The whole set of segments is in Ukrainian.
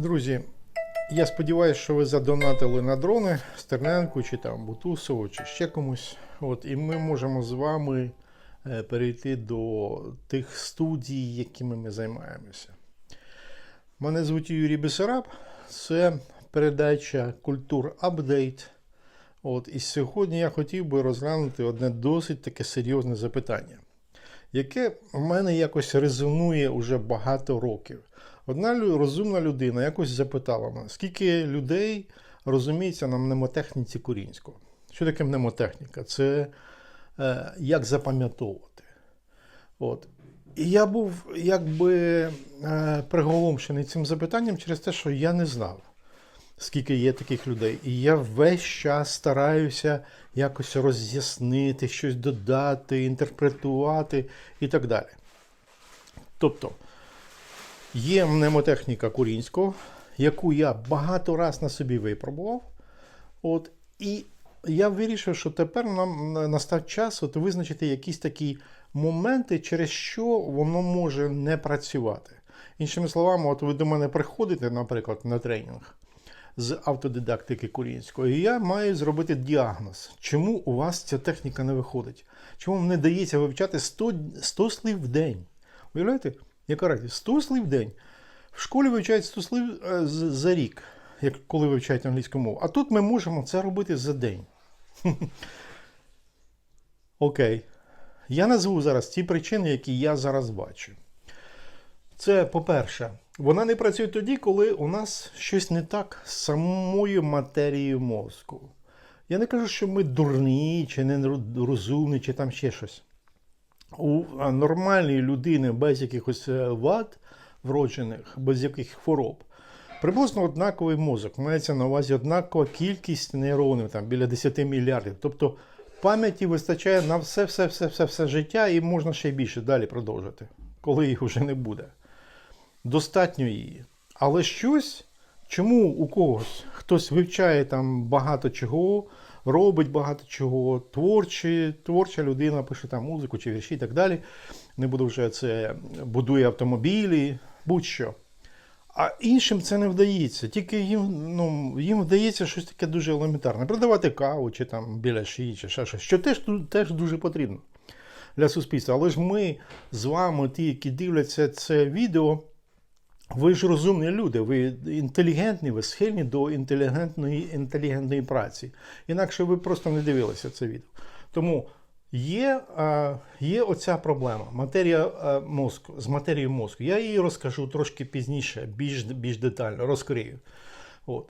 Друзі, я сподіваюся, що ви задонатили на дрони Стерненку чи там Бутусову, чи ще комусь. От, і ми можемо з вами е, перейти до тих студій, якими ми займаємося. Мене звуть Юрій Бесараб, це передача Культур Апдейт. От, і сьогодні я хотів би розглянути одне досить таке серйозне запитання, яке в мене якось резонує уже багато років. Одна розумна людина якось запитала мене, скільки людей розуміється на мнемотехніці Курінського. Що таке мнемотехніка? Це е, як запам'ятовувати. От. І я був якби е, приголомшений цим запитанням через те, що я не знав, скільки є таких людей. І я весь час стараюся якось роз'яснити, щось додати, інтерпретувати і так далі. Тобто, є мнемотехніка Курінського, яку я багато раз на собі випробував. От, і я вирішив, що тепер нам настав час от визначити якісь такі моменти, через що воно може не працювати. Іншими словами, от ви до мене приходите, наприклад, на тренінг з автодидактики Курінського, і я маю зробити діагноз, чому у вас ця техніка не виходить, чому вам не дається вивчати 100, 100 слів в день. Уявляєте, яка радість? 100 слів в день. В школі вивчають 100 слів е, за рік, як коли вивчають англійську мову. А тут ми можемо це робити за день. Окей. Я назву зараз ті причини, які я зараз бачу. Це, по-перше, вона не працює тоді, коли у нас щось не так з самою матерією мозку. Я не кажу, що ми дурні, чи нерозумні, чи там ще щось. У нормальної людини без якихось е, вад вроджених, без яких хвороб, приблизно однаковий мозок. Мається на увазі однакова кількість нейронів, там біля 10 мільярдів. Тобто пам'яті вистачає на все, все, все, все, все життя, і можна ще більше далі продовжити, коли їх вже не буде. Достатньо її. Але щось, чому у когось хтось вивчає там багато чого, робить багато чого, творчі, творча людина пише там музику чи вірші і так далі. Не буду вже це будує автомобілі, будь-що. А іншим це не вдається. Тільки їм, ну, їм вдається щось таке дуже елементарне. Продавати каву чи там біляші, чи ще щось, що теж, теж дуже потрібно для суспільства. Але ж ми з вами, ті, які дивляться це відео, ви ж розумні люди, ви інтелігентні, ви схильні до інтелігентної, інтелігентної праці. Інакше ви просто не дивилися це відео. Тому є, є оця проблема матерія мозку, з матерією мозку. Я її розкажу трошки пізніше, більш, більш детально, розкрию. От.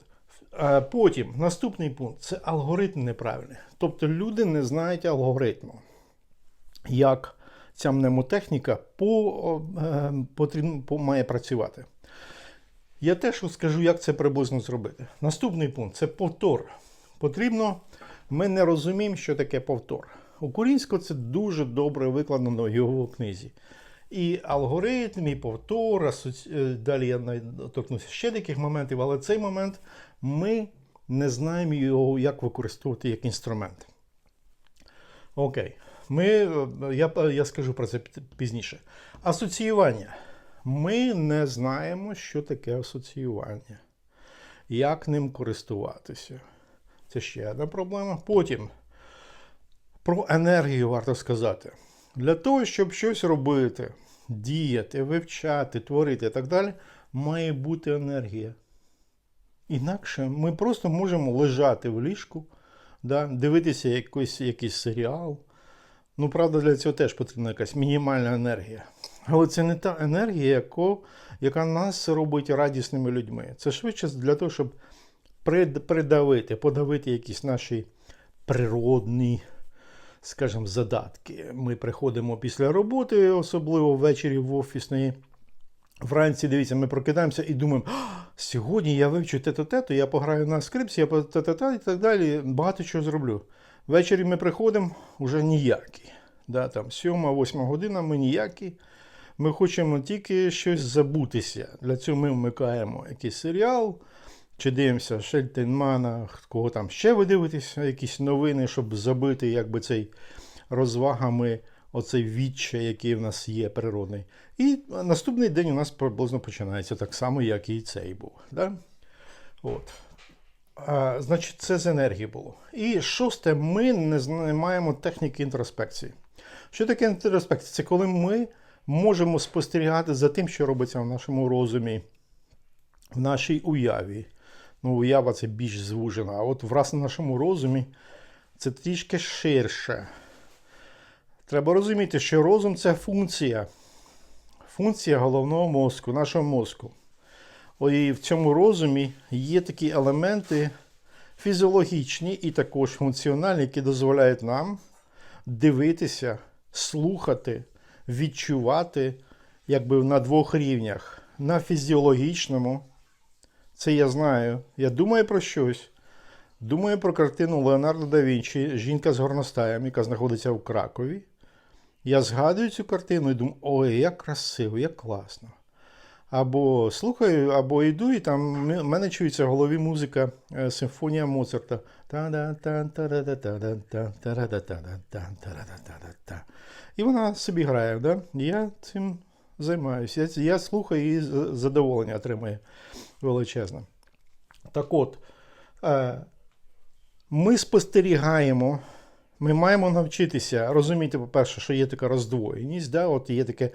Потім наступний пункт це алгоритм неправильний. Тобто люди не знають алгоритму як ця мнемотехніка по, е, потрібно, по, має працювати. Я теж скажу, як це приблизно зробити. Наступний пункт це повтор. Потрібно, ми не розуміємо, що таке повтор. Українсько це дуже добре викладено в його книзі. І алгоритм, і повтор, асоці- е, далі я торкнуся ще деяких моментів, але цей момент ми не знаємо його, як використовувати як інструмент. Окей. Ми, е, я, я скажу про це пізніше. Асоціювання. Ми не знаємо, що таке асоціювання. Як ним користуватися. Це ще одна проблема. Потім про енергію варто сказати. Для того, щоб щось робити, діяти, вивчати, творити і так далі, має бути енергія. Інакше ми просто можемо лежати в ліжку, да, дивитися якийсь, якийсь серіал. Ну, правда, для цього теж потрібна якась мінімальна енергія. Але це не та енергія, яко, яка нас робить радісними людьми. Це швидше для того, щоб придавити, подавити якісь наші природні, скажімо, задатки. Ми приходимо після роботи, особливо ввечері в офісної. Вранці, дивіться, ми прокидаємося і думаємо, «А, сьогодні я вивчу те-то, те-то, я пограю на скрипці, я по те-те-те і так далі, багато чого зроблю. Ввечері ми приходимо, вже ніякі. Да, там 7-8 година ми ніякі. Ми хочемо тільки щось забутися. Для цього ми вмикаємо якийсь серіал, чи дивимося Шельтенмана, кого там ще ви дивитеся, якісь новини, щоб забити якби цей розвагами оцей відчай, який в нас є природний. І наступний день у нас приблизно починається так само, як і цей був. Да? От. Значить, це з енергії було. І шосте, ми не маємо техніки інтроспекції. Що таке інтроспекція? Це коли ми можемо спостерігати за тим, що робиться в нашому розумі, в нашій уяві. Ну, уява це більш звужена. А от враз на нашому розумі це трішки ширше. Треба розуміти, що розум це функція. Функція головного мозку, нашого мозку. І в цьому розумі є такі елементи фізіологічні і також функціональні, які дозволяють нам дивитися, слухати, відчувати якби на двох рівнях. На фізіологічному, це я знаю, я думаю про щось. Думаю про картину Леонардо да Вінчі Жінка з горностаєм, яка знаходиться в Кракові. Я згадую цю картину і думаю, ой, як красиво, як класно. Або слухаю, або йду, і там в мене чується в голові музика е, симфонія Моцарта. І вона собі грає, да? Я цим займаюся. Я, я слухаю і задоволення отримую величезне. Так от, е, ми спостерігаємо, ми маємо навчитися розуміти, по-перше, що є така роздвоєність, да? от є таке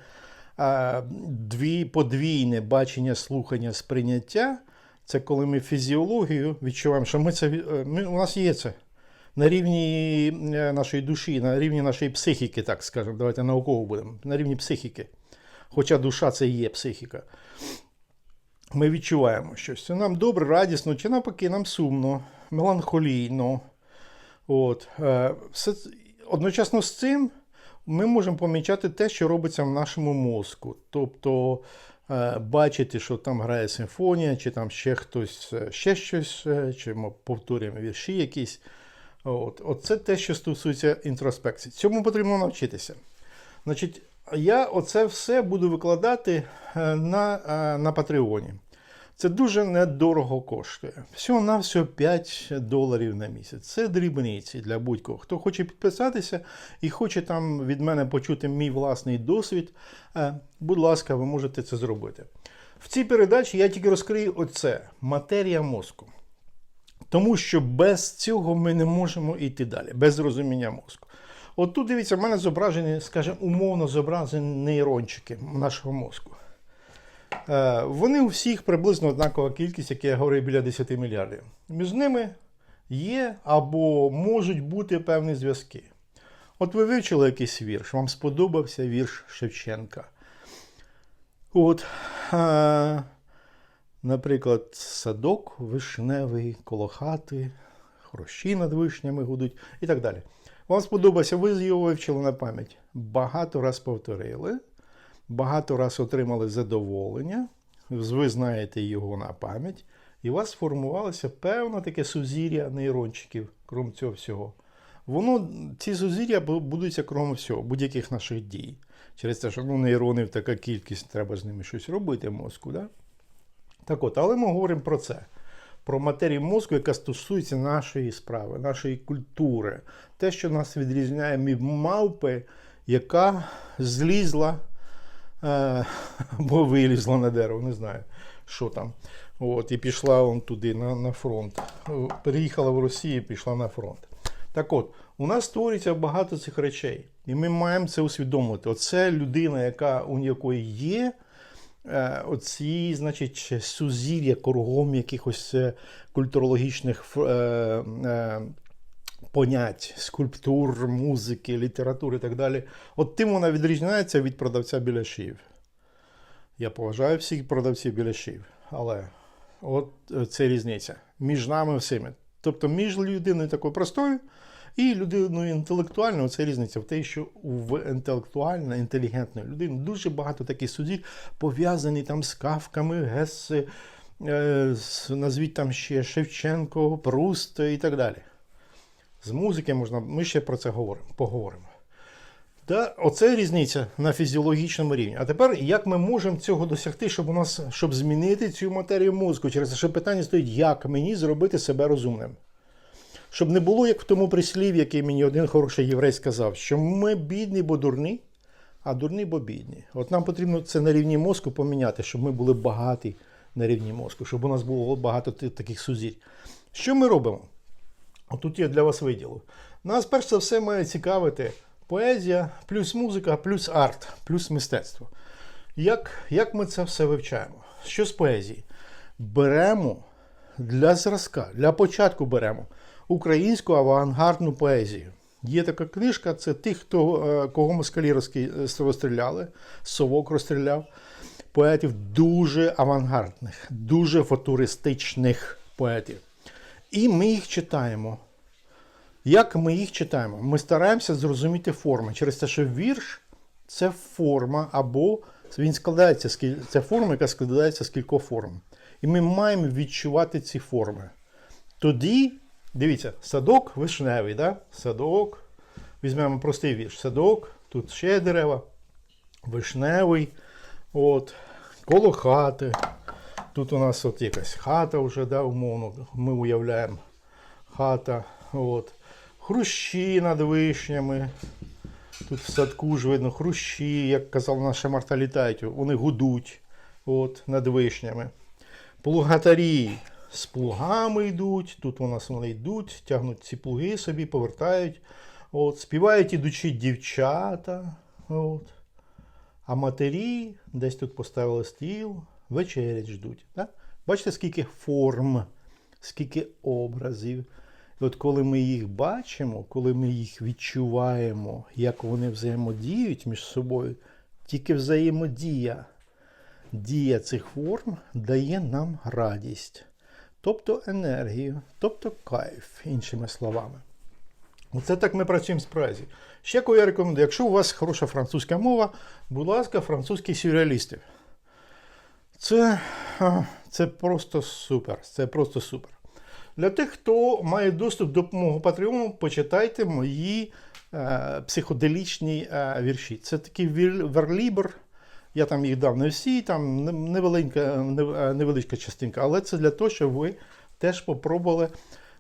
дві, подвійне бачення, слухання, сприйняття. Це коли ми фізіологію відчуваємо, що ми це, е, ми, у нас є це на рівні е, нашої душі, на рівні нашої психіки, так скажемо, давайте науково будемо, на рівні психіки. Хоча душа це і є психіка. Ми відчуваємо щось. Нам добре, радісно, чи навпаки, нам сумно, меланхолійно. От. е, Все, одночасно з цим ми можемо помічати те, що робиться в нашому мозку. Тобто е, бачити, що там грає симфонія, чи там ще хтось, е, ще щось, е, чи ми повторюємо вірші якісь. От. От це те, що стосується інтроспекції. Цьому потрібно навчитися. Значить, я оце все буду викладати на, на Патреоні. Це дуже недорого коштує. Всього на всього 5 доларів на місяць. Це дрібниці для будь-кого. Хто хоче підписатися і хоче там від мене почути мій власний досвід, е, будь ласка, ви можете це зробити. В цій передачі я тільки розкрию оце матерія мозку. Тому що без цього ми не можемо йти далі, без розуміння мозку. От тут дивіться, в мене зображені, скажімо, умовно зображені нейрончики нашого мозку. Е, Вони у всіх приблизно однакова кількість, як я говорив, біля 10 мільярдів. Між ними є або можуть бути певні зв'язки. От ви вивчили якийсь вірш, вам сподобався вірш Шевченка. От, е, наприклад, садок вишневий, коло хати, хрущі над вишнями гудуть і так далі. Вам сподобався, ви його вивчили на пам'ять. Багато раз повторили, багато раз отримали задоволення, ви знаєте його на пам'ять, і у вас сформувалося певне таке сузір'я нейрончиків, крім цього всього. Воно, ці сузір'я будуться крім всього, будь-яких наших дій. Через те, що ну, нейронів така кількість, треба з ними щось робити мозку. Да? Так от, але ми говоримо про це. Про матерію мозку, яка стосується нашої справи, нашої культури. Те, що нас відрізняє від мавпи, яка злізла е, або вилізла на дерево, не знаю, що там. От, і пішла он туди на, на фронт. О, Переїхала в Росію, пішла на фронт. Так от, у нас створюється багато цих речей, і ми маємо це усвідомити. Оце людина, яка у якої є е, оці, значить, сузір'я кругом якихось е, культурологічних е, е, понять, скульптур, музики, літератури і так далі. От тим вона відрізняється від продавця біляшів. Я поважаю всіх продавців біляшів, але от е, це різниця між нами всіми. Тобто між людиною такою простою і людиною інтелектуальною це різниця в те, що в інтелектуально інтелігентної людини дуже багато таких судів пов'язані там з кавками, Гесси, е, назвіть там ще Шевченко, Пруст і так далі. З музики можна, ми ще про це говоримо, поговоримо. Да, оце різниця на фізіологічному рівні. А тепер як ми можемо цього досягти, щоб у нас щоб змінити цю матерію мозку? Через те, що питання стоїть, як мені зробити себе розумним? Щоб не було, як в тому прислів'ї, який мені один хороший єврей сказав, що ми бідні, бо дурні, а дурні, бо бідні. От нам потрібно це на рівні мозку поміняти, щоб ми були багаті на рівні мозку, щоб у нас було багато таких сузірь. Що ми робимо? Отут я для вас виділив. Нас перш за все має цікавити поезія, плюс музика, плюс арт, плюс мистецтво. Як, як ми це все вивчаємо? Що з поезії? Беремо для зразка, для початку беремо українську авангардну поезію. Є така книжка, це тих, хто, е, кого москалі розстріляли, совок розстріляв. Поетів дуже авангардних, дуже футуристичних поетів. І ми їх читаємо. Як ми їх читаємо? Ми стараємося зрозуміти форми. Через те, що вірш це форма, або він складається з це форма, яка складається з кількох форм. І ми маємо відчувати ці форми. Тоді, дивіться, садок вишневий, да? садок. Візьмемо простий вірш. Садок, тут ще дерева, вишневий, от, коло хати. Тут у нас от якась хата вже, да, умовно, ми уявляємо хата. От. Хрущі над вишнями. Тут в садку ж видно хрущі, як казала наша Марта літають, вони гудуть от, над вишнями. Плугатарі з плугами йдуть, тут у нас вони йдуть, тягнуть ці плуги собі, повертають. От, співають ідучі дівчата. От. А матері десь тут поставили стіл, вечерять ждуть. Да? Бачите, скільки форм, скільки образів. І от коли ми їх бачимо, коли ми їх відчуваємо, як вони взаємодіють між собою, тільки взаємодія, дія цих форм дає нам радість, тобто енергію, тобто кайф, іншими словами. Оце так ми працюємо з поезією. Ще кого я рекомендую, якщо у вас хороша французька мова, будь ласка, французькі сюрреалісти. Це, це просто супер. Це просто супер. Для тих, хто має доступ до мого Patreon, почитайте мої е, психоделічні е, вірші. Це такий верлібр. Я там їх дав не всі, там не- невеленька, е, невеличка частинка, але це для того, щоб ви теж попробували.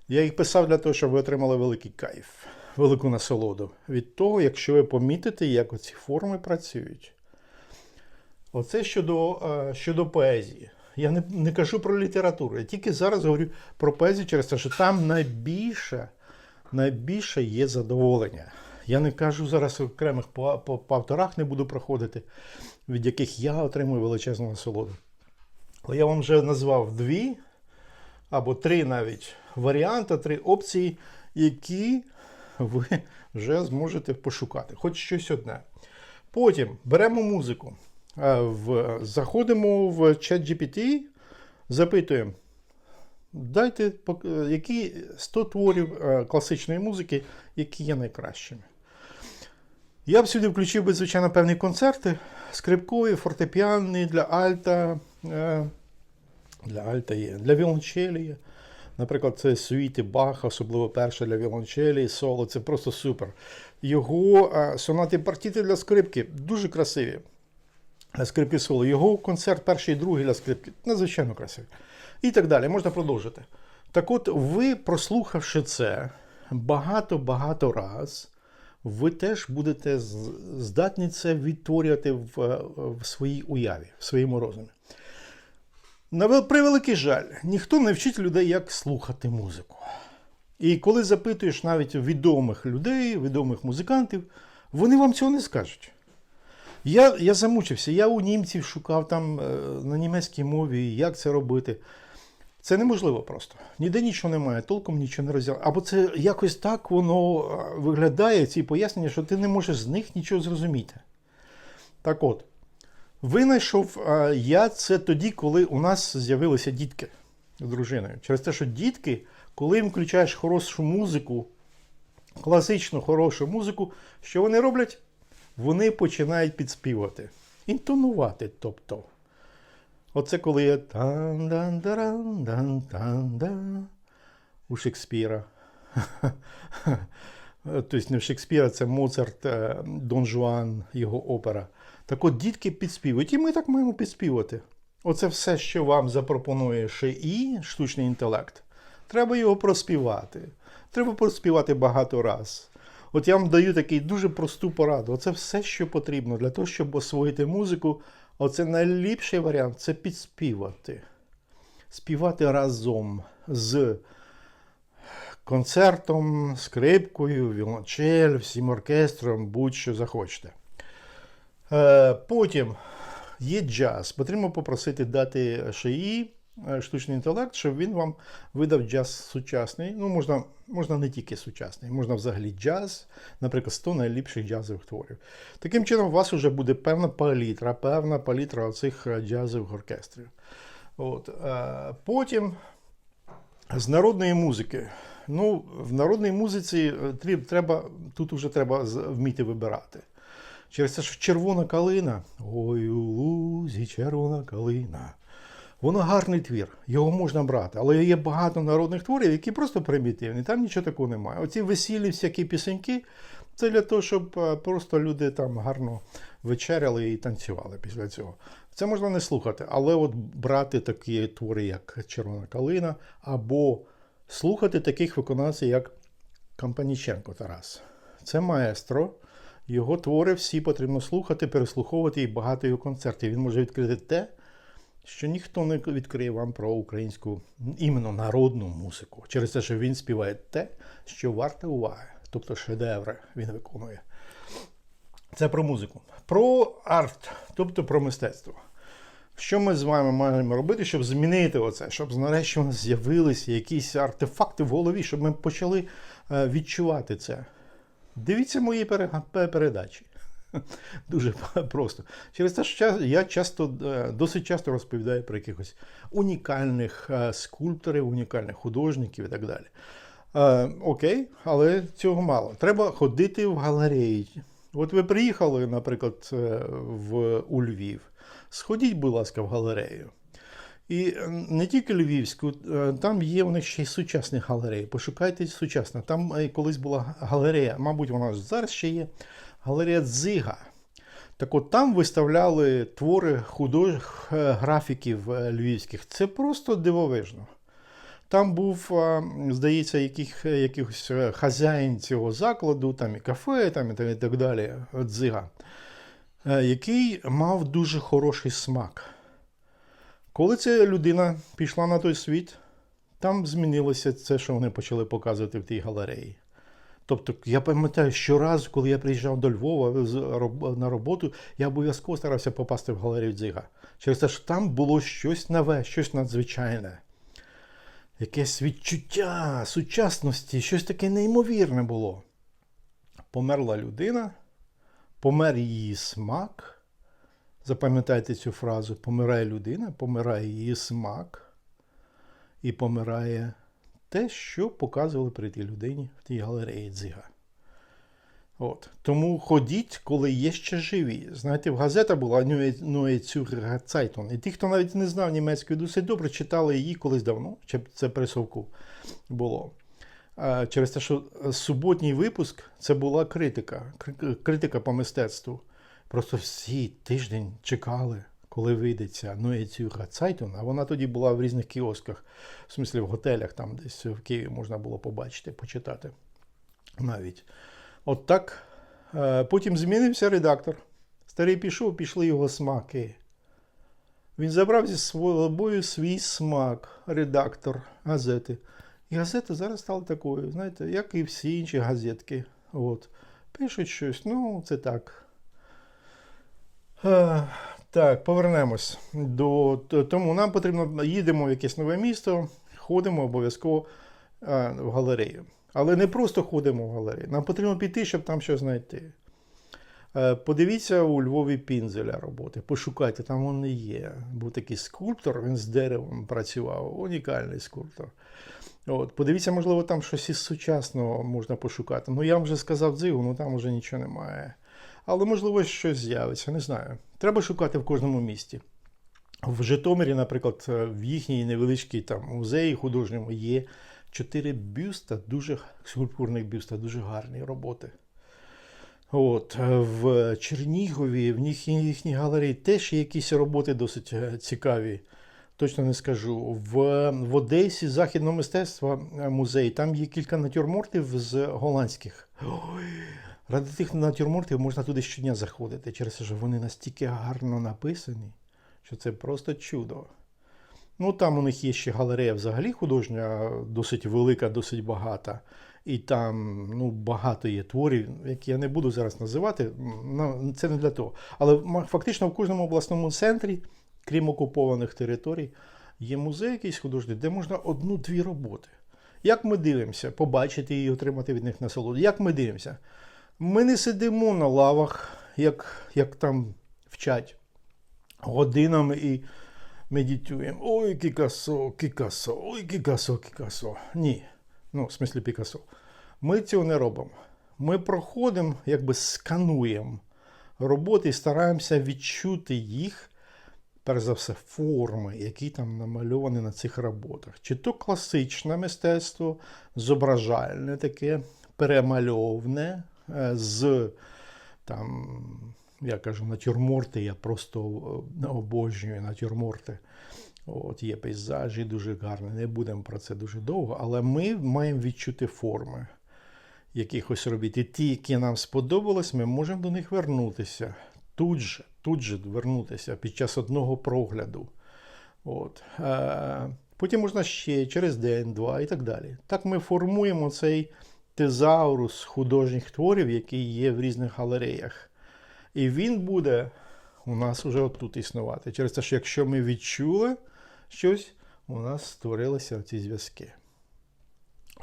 Я їх писав для того, щоб ви отримали великий кайф, велику насолоду від того, якщо ви помітите, як оці форми працюють. Оце щодо, е, щодо поезії. Я не, не кажу про літературу. Я тільки зараз говорю про поезію через те, що там найбільше, найбільше є задоволення. Я не кажу зараз окремих по, по, по авторах не буду проходити, від яких я отримую величезну насолоду. Але я вам вже назвав дві або три навіть варіанти, три опції, які ви вже зможете пошукати. Хоч щось одне. Потім беремо музику, в, заходимо в ChatGPT, запитуємо, дайте е, які 100 творів е, класичної музики, які є найкращими. Я б сюди включив би, звичайно, певні концерти скрипкові, фортепіанні для альта. е, Для альта є, для віолончелі є. Наприклад, це сюїти Баха, особливо перша для віолончелі, соло, це просто супер. Його е, сонати партіти для скрипки дуже красиві. Скрипки соло. Його концерт перший і другий для скрипки надзвичайно красивий. І так далі, можна продовжити. Так от, ви, прослухавши це багато-багато раз, ви теж будете здатні це відтворювати в, е, в своїй уяві, в своєму розумі. На превеликий жаль, ніхто не вчить людей, як слухати музику. І коли запитуєш навіть відомих людей, відомих музикантів, вони вам цього не скажуть. Я, я замучився, я у німців шукав там е, на німецькій мові, як це робити. Це неможливо просто. Ніде нічого немає, толком нічого не розділяє. Або це якось так воно е, виглядає, ці пояснення, що ти не можеш з них нічого зрозуміти. Так от, винайшов е, я це тоді, коли у нас з'явилися дітки з дружиною. Через те, що дітки, коли їм включаєш хорошу музику, класичну хорошу музику, що вони роблять? Вони починають підспівати. Інтонувати, тобто. Оце коли є тан дан даран дан тан да у Шекспіра. Тобто не в Шекспіра, це Моцарт, е, Дон Жуан, його опера. Так от дітки підспівують, і ми так маємо підспівати. Оце все, що вам запропонує ШІ, штучний інтелект. Треба його проспівати, Треба поспівати багато раз. От я вам даю такий дуже просту пораду. Оце все, що потрібно для того, щоб освоїти музику. Оце найліпший варіант це підспівати. Співати разом з концертом, скрипкою, віолончель, всім оркестром, будь-що захочете. Е, потім є джаз. Потрібно попросити дати ШИІ, е, штучний інтелект, щоб він вам видав джаз сучасний. Ну, можна, можна не тільки сучасний, можна взагалі джаз, наприклад, 100 найліпших джазових творів. Таким чином, у вас вже буде певна палітра, певна палітра оцих е, джазових оркестрів. От. Е, потім з народної музики. Ну, в народній музиці е, треба, тут вже треба вміти вибирати. Через те, що червона калина, ой у лузі червона калина. Воно гарний твір, його можна брати, але є багато народних творів, які просто примітивні, там нічого такого немає. Оці весілі всякі пісеньки, це для того, щоб е, просто люди там гарно вечеряли і танцювали після цього. Це можна не слухати, але от брати такі твори, як Червона калина, або слухати таких виконавців, як Кампаніченко Тарас. Це маестро. Його твори всі потрібно слухати, переслуховувати і багато його концертів. Він може відкрити те, що ніхто не відкриє вам про українську іменно народну музику. Через те, що він співає те, що варте уваги. Тобто шедеври він виконує. Це про музику. Про арт, тобто про мистецтво. Що ми з вами маємо робити, щоб змінити оце, щоб нарешті у нас з'явилися якісь артефакти в голові, щоб ми почали е, відчувати це. Дивіться мої передачі. Дуже просто. Через те, що я часто, е, досить часто розповідаю про якихось унікальних е, скульпторів, унікальних художників і так далі. Е, окей, але цього мало. Треба ходити в галереї. От ви приїхали, наприклад, в, у Львів. Сходіть, будь ласка, в галерею. І не тільки львівську, там є у них ще й сучасні галереї. Пошукайте сучасне. Там колись була галерея, мабуть, вона зараз ще є. Галерея Дзига. Так от там виставляли твори худож... е, графіків е, львівських. Це просто дивовижно. Там був, е, здається, яких, якихось хазяїн цього закладу, там і кафе, там і так, далі, дзига, який мав дуже хороший смак. Коли ця людина пішла на той світ, там змінилося це, що вони почали показувати в тій галереї. Тобто, я пам'ятаю, щоразу, коли я приїжджав до Львова на роботу, я обов'язково старався попасти в галерею Дзига. Через те, що там було щось нове, щось надзвичайне. Якесь відчуття сучасності, щось таке неймовірне було. Померла людина, помер її смак. Запам'ятайте цю фразу: помирає людина, помирає її смак, і помирає те, що показували при тій людині в тій галереї дзига. От. Тому ходіть, коли є ще живі. Знаєте, в газета була Neue Zürcher. І ті, хто навіть не знав німецької, досить добре читали її колись давно, чи це при Совку було. Через те, що суботній випуск це була критика, критика по мистецтву. Просто всі тиждень чекали, коли вийде ця Zürcher Zeitung, а вона тоді була в різних кіосках, в смислі в готелях, там десь в Києві можна було побачити, почитати навіть. От так. Е, Потім змінився редактор. Старий пішов, пішли його смаки. Він забрав зі собою свій смак, редактор газети. І газета зараз стала такою, знаєте, як і всі інші газетки. От. Пишуть щось, ну, це так. Так, повернемось до тому. Нам потрібно їдемо в якесь нове місто, ходимо обов'язково е, в галерею. Але не просто ходимо в галерею. Нам потрібно піти, щоб там щось знайти. Е, Подивіться у Львові Пінзеля роботи, пошукайте, там вони є. Був такий скульптор, він з деревом працював, унікальний скульптор. От, подивіться, можливо, там щось із сучасного можна пошукати. Ну, я вам вже сказав дзигу, ну там вже нічого немає. Але, можливо, щось з'явиться, не знаю. Треба шукати в кожному місті. В Житомирі, наприклад, е, в їхній невеличкій там музеї художньому є чотири бюста, дуже скульптурних бюста, дуже гарні роботи. От, е, в Чернігові, в їхній, їхній галереї теж є якісь роботи досить е, цікаві. точно не скажу. В, в Одесі західного мистецтва музей. Там є кілька натюрмортів з голландських. Ой, ради тих натюрмортів можна туди щодня заходити, через те, що вони настільки гарно написані, що це просто чудо. Ну, там у них є ще галерея взагалі художня, досить велика, досить багата. І там ну, багато є творів, які я не буду зараз називати. Це не для того. Але фактично в кожному обласному центрі, крім окупованих територій, є музей якийсь художній, де можна одну-дві роботи. Як ми дивимося, побачити і отримати від них насолоду? Як ми дивимося? Ми не сидимо на лавах, як, як там вчать годинами і медитуємо. Ой, Кікасо, Кікасо, ой, Кікасо, Кікасо. Ні. Ну, в смислі Пікасо. Ми цього не робимо. Ми проходимо, якби скануємо роботи і стараємося відчути їх, перш за все, форми, які там намальовані на цих роботах. Чи то класичне мистецтво, зображальне таке, перемальоване е, з там, я кажу, натюрморти, я просто е, обожнюю натюрморти. От є пейзажі дуже гарні, не будемо про це дуже довго, але ми маємо відчути форми якихось робіт. І ті, які нам сподобались, ми можемо до них вернутися. Тут же, тут же вернутися під час одного прогляду. От. Е, потім можна ще через день, два і так далі. Так ми формуємо цей тезаурус художніх творів, який є в різних галереях. І він буде у нас уже отут існувати. Через те, що якщо ми відчули щось, у нас створилися ці зв'язки.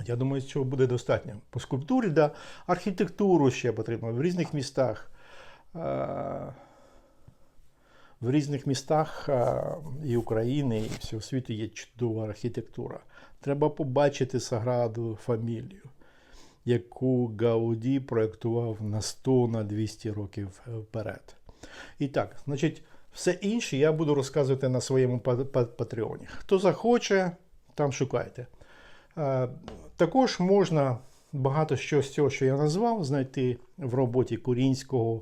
Я думаю, цього буде достатньо. По скульптурі, да, архітектуру ще потрібно в різних містах. е, В різних містах е, і України, і всього світу є чудова архітектура. Треба побачити Саграду Фамілію, яку Гауді проєктував на 100 на 200 років вперед. І так, значить, все інше я буду розказувати на своєму па- па- патреоні. Хто захоче, там шукайте. Е, Також можна багато що з цього, що я назвав, знайти в роботі Курінського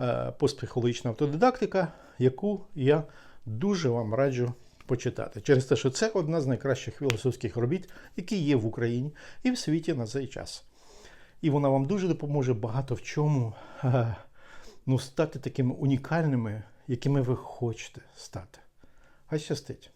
е, постпсихологічна автодидактика, яку я дуже вам раджу почитати. Через те, що це одна з найкращих філософських робіт, які є в Україні і в світі на цей час. І вона вам дуже допоможе багато в чому е, ну, стати такими унікальними, якими ви хочете стати. Хай щастить!